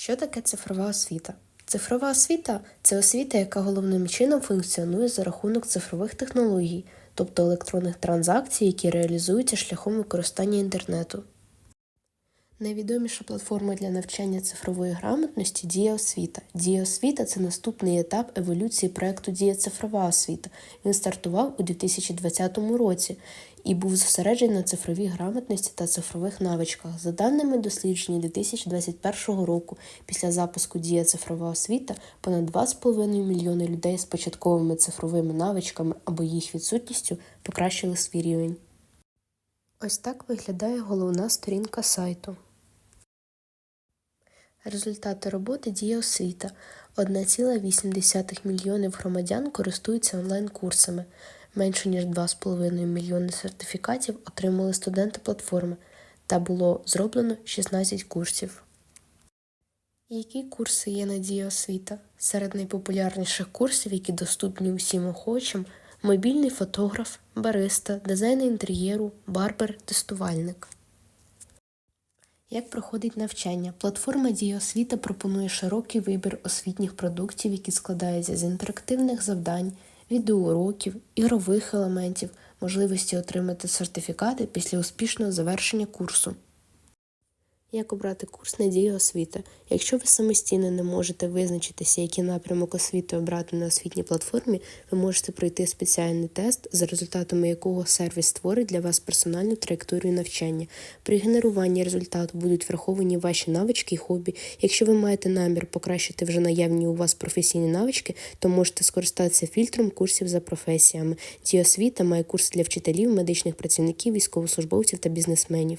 Що таке цифрова освіта? Цифрова освіта це освіта, яка головним чином функціонує за рахунок цифрових технологій, тобто електронних транзакцій, які реалізуються шляхом використання інтернету. Найвідоміша платформа для навчання цифрової грамотності Дія освіта. Дія освіта це наступний етап еволюції проекту Дія цифрова освіта. Він стартував у 2020 році і був зосереджений на цифровій грамотності та цифрових навичках. За даними дослідження 2021 року, після запуску Дія цифрова освіта понад 2,5 мільйони людей з початковими цифровими навичками або їх відсутністю покращили свій рівень. Ось так виглядає головна сторінка сайту. Результати роботи Дія освіта. 1,8 мільйонів громадян користуються онлайн-курсами. Менше ніж 2,5 мільйони сертифікатів отримали студенти платформи та було зроблено 16 курсів. Які курси є на Дія освіта? Серед найпопулярніших курсів, які доступні усім охочим, мобільний фотограф, бариста, дизайн інтер'єру, барбер, тестувальник. Як проходить навчання? Платформа Дія освіта пропонує широкий вибір освітніх продуктів, які складаються з інтерактивних завдань, відеоуроків, ігрових елементів, можливості отримати сертифікати після успішного завершення курсу. Як обрати курс на Дія освіта? Якщо ви самостійно не можете визначитися, який напрямок освіти обрати на освітній платформі, ви можете пройти спеціальний тест, за результатами якого сервіс створить для вас персональну траєкторію навчання. При генеруванні результату будуть враховані ваші навички і хобі. Якщо ви маєте намір покращити вже наявні у вас професійні навички, то можете скористатися фільтром курсів за професіями. Дія освіта має курси для вчителів, медичних працівників, військовослужбовців та бізнесменів.